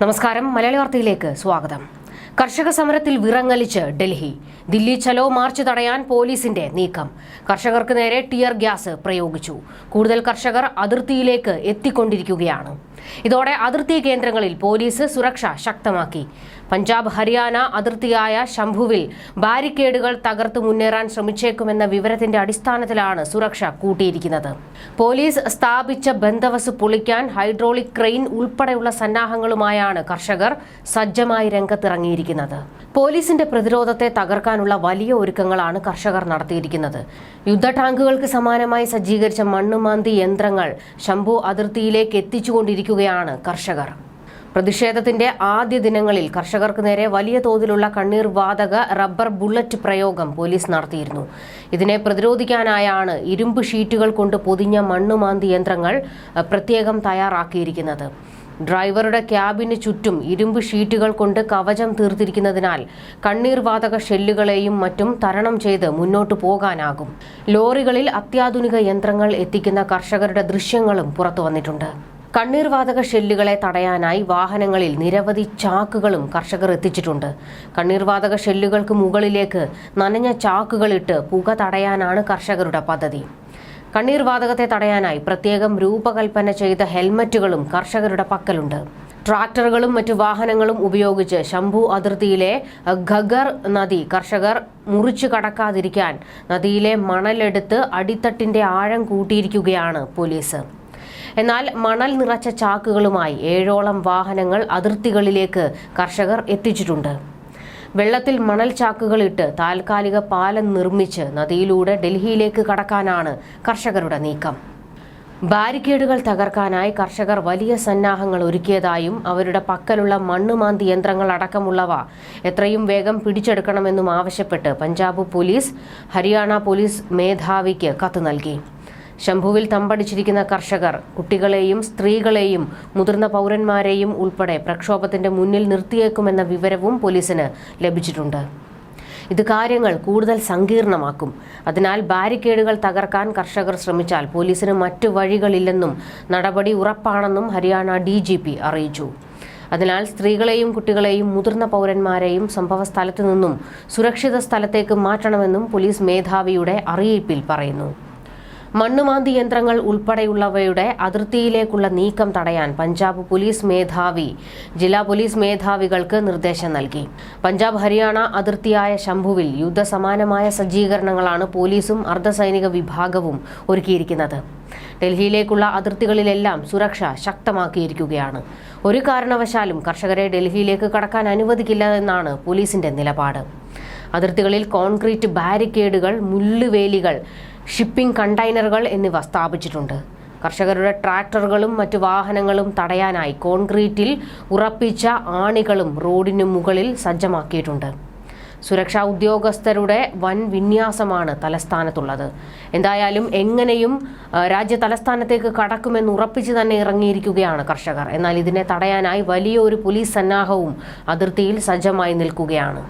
നമസ്കാരം. മലയാളി വാർത്തയിലേക്ക് സ്വാഗതം. കർഷക സമരത്തിൽ വിറങ്ങലിച്ച് ഡൽഹി. ദില്ലി ചലോ മാർച്ച് തടയാൻ പോലീസിന്റെ നീക്കം. കർഷകർക്ക് നേരെ ടിയർ ഗ്യാസ് പ്രയോഗിച്ചു. കൂടുതൽ കർഷകർ അതിർത്തിയിലേക്ക് എത്തിക്കൊണ്ടിരിക്കുകയാണ്. ഇതോടെ അതിർത്തി കേന്ദ്രങ്ങളിൽ പോലീസ് സുരക്ഷ ശക്തമാക്കി. പഞ്ചാബ് ഹരിയാന അതിർത്തിയായ ശംഭുവിൽ ബാരിക്കേഡുകൾ തകർത്ത് മുന്നേറാൻ ശ്രമിച്ചേക്കുമെന്ന വിവരത്തിന്റെ അടിസ്ഥാനത്തിലാണ് സുരക്ഷ കൂട്ടിയിരിക്കുന്നത്. പോലീസ് സ്ഥാപിച്ച ബന്ധവസ് പൊളിക്കാൻ ഹൈഡ്രോളിക് ക്രെയിൻ ഉൾപ്പെടെയുള്ള സന്നാഹങ്ങളുമായാണ് കർഷകർ സജ്ജമായി രംഗത്തിറങ്ങിയിരിക്കുന്നത്. പോലീസിന്റെ പ്രതിരോധത്തെ തകർക്കാനുള്ള വലിയ ഒരുക്കങ്ങളാണ് കർഷകർ നടത്തിയിരിക്കുന്നത്. യുദ്ധ ടാങ്കുകൾക്ക് സമാനമായി സജ്ജീകരിച്ച മണ്ണുമാന്തി യന്ത്രങ്ങൾ ശംഭു അതിർത്തിയിലേക്ക് എത്തിച്ചുകൊണ്ടിരിക്കുകയാണ് കർഷകർ. പ്രതിഷേധത്തിന്റെ ആദ്യ ദിനങ്ങളിൽ കർഷകർക്ക് നേരെ വലിയ തോതിലുള്ള കണ്ണീർ വാതക റബ്ബർ ബുള്ളറ്റ് പ്രയോഗം പോലീസ് നടത്തിയിരുന്നു. ഇതിനെ പ്രതിരോധിക്കാനായാണ് ഇരുമ്പ് ഷീറ്റുകൾ കൊണ്ട് പൊതിഞ്ഞ മണ്ണുമാന്തി യന്ത്രങ്ങൾ പ്രത്യേകം തയ്യാറാക്കിയിരിക്കുന്നത്. ഡ്രൈവറുടെ ക്യാബിന് ചുറ്റും ഇരുമ്പ് ഷീറ്റുകൾ കൊണ്ട് കവചം തീർത്തിരിക്കുന്നതിനാൽ കണ്ണീർ വാതക ഷെല്ലുകളെയും മറ്റും തരണം ചെയ്ത് മുന്നോട്ടു പോകാനാകും. ലോറികളിൽ അത്യാധുനിക യന്ത്രങ്ങൾ എത്തിക്കുന്ന കർഷകരുടെ ദൃശ്യങ്ങളും പുറത്തു വന്നിട്ടുണ്ട്. കണ്ണീർവാതക ഷെല്ലുകളെ തടയാനായി വാഹനങ്ങളിൽ നിരവധി ചാക്കുകളും കർഷകർ എത്തിച്ചിട്ടുണ്ട്. കണ്ണീർവാതക ഷെല്ലുകൾക്ക് മുകളിലേക്ക് നനഞ്ഞ ചാക്കുകളിട്ട് പുക തടയാനാണ് കർഷകരുടെ പദ്ധതി. കണ്ണീർവാതകത്തെ തടയാനായി പ്രത്യേകം രൂപകൽപ്പന ചെയ്ത ഹെൽമറ്റുകളും കർഷകരുടെ പക്കലുണ്ട്. ട്രാക്ടറുകളും മറ്റു വാഹനങ്ങളും ഉപയോഗിച്ച് ശംഭു അതിർത്തിയിലെ ഖഗർ നദി കർഷകർ മുറിച്ചു കടക്കാതിരിക്കാൻ നദിയിലെ മണലെടുത്ത് അടിത്തട്ടിന്റെ ആഴം കൂട്ടിയിരിക്കുകയാണ് പോലീസ്. എന്നാൽ മണൽ നിറച്ച ചാക്കുകളുമായി ഏഴോളം വാഹനങ്ങൾ അതിർത്തികളിലേക്ക് കർഷകർ എത്തിച്ചിട്ടുണ്ട്. വെള്ളത്തിൽ മണൽ ചാക്കുകളിട്ട് താൽക്കാലിക പാലം നിർമ്മിച്ച് നദിയിലൂടെ ഡൽഹിയിലേക്ക് കടക്കാനാണ് കർഷകരുടെ നീക്കം. ബാരിക്കേഡുകൾ തകർക്കാനായി കർഷകർ വലിയ സന്നാഹങ്ങൾ ഒരുക്കിയതായും അവരുടെ പക്കലുള്ള മണ്ണുമാന്തി യന്ത്രങ്ങൾ അടക്കമുള്ളവ എത്രയും വേഗം പിടിച്ചെടുക്കണമെന്നും ആവശ്യപ്പെട്ട് പഞ്ചാബ് പോലീസ് ഹരിയാന പോലീസ് മേധാവിക്ക് കത്ത് നൽകി. ശംഭുവിൽ തമ്പടിച്ചിരിക്കുന്ന കർഷകർ കുട്ടികളെയും സ്ത്രീകളെയും മുതിർന്ന പൗരന്മാരെയും ഉൾപ്പെടെ പ്രക്ഷോഭത്തിന്റെ മുന്നിൽ നിർത്തിയേക്കുമെന്ന വിവരവും പോലീസിന് ലഭിച്ചിട്ടുണ്ട്. ഇത് കാര്യങ്ങൾ കൂടുതൽ സങ്കീർണമാക്കും. അതിനാൽ ബാരിക്കേഡുകൾ തകർക്കാൻ കർഷകർ ശ്രമിച്ചാൽ പോലീസിന് മറ്റു വഴികളില്ലെന്നും നടപടി ഉറപ്പാണെന്നും ഹരിയാന ഡി അറിയിച്ചു. അതിനാൽ സ്ത്രീകളെയും കുട്ടികളെയും മുതിർന്ന പൗരന്മാരെയും സംഭവ സ്ഥലത്തു നിന്നും സുരക്ഷിത സ്ഥലത്തേക്ക് മാറ്റണമെന്നും പോലീസ് മേധാവിയുടെ അറിയിപ്പിൽ പറയുന്നു. മണ്ണുമാന്തി യന്ത്രങ്ങൾ ഉൾപ്പെടെയുള്ളവയുടെ അതിർത്തിയിലേക്കുള്ള നീക്കം തടയാൻ പഞ്ചാബ് പോലീസ് മേധാവി ജില്ലാ പോലീസ് മേധാവികൾക്ക് നിർദ്ദേശം നൽകി. പഞ്ചാബ് ഹരിയാന അതിർത്തിയായ ശംഭുവിൽ യുദ്ധസമാനമായ സജ്ജീകരണങ്ങളാണ് പോലീസും അർദ്ധസൈനിക വിഭാഗവും ഒരുക്കിയിരിക്കുന്നത്. ഡൽഹിയിലേക്കുള്ള അതിർത്തികളിലെല്ലാം സുരക്ഷ ശക്തമാക്കിയിരിക്കുകയാണ്. ഒരു കാരണവശാലും കർഷകരെ ഡൽഹിയിലേക്ക് കടക്കാൻ അനുവദിക്കില്ല എന്നാണ് പോലീസിന്റെ നിലപാട്. അതിർത്തികളിൽ കോൺക്രീറ്റ് ബാരിക്കേഡുകൾ മുള്ളുവേലികൾ ഷിപ്പിംഗ് കണ്ടെയ്നറുകൾ എന്നിവ സ്ഥാപിച്ചിട്ടുണ്ട്. കർഷകരുടെ ട്രാക്ടറുകളും മറ്റു വാഹനങ്ങളും തടയാനായി കോൺക്രീറ്റിൽ ഉറപ്പിച്ച ആണികളും റോഡിന് മുകളിൽ സജ്ജമാക്കിയിട്ടുണ്ട്. സുരക്ഷാ ഉദ്യോഗസ്ഥരുടെ വൻ വിന്യാസമാണ് തലസ്ഥാനത്തുള്ളത്. എന്തായാലും എങ്ങനെയും രാജ്യ തലസ്ഥാനത്തേക്ക് കടക്കുമെന്ന് ഉറപ്പിച്ച് തന്നെ ഇറങ്ങിയിരിക്കുകയാണ് കർഷകർ. എന്നാൽ ഇതിനെ തടയാനായി വലിയൊരു പോലീസ് സന്നാഹവും അതിർത്തിയിൽ സജ്ജമായി നിൽക്കുകയാണ്.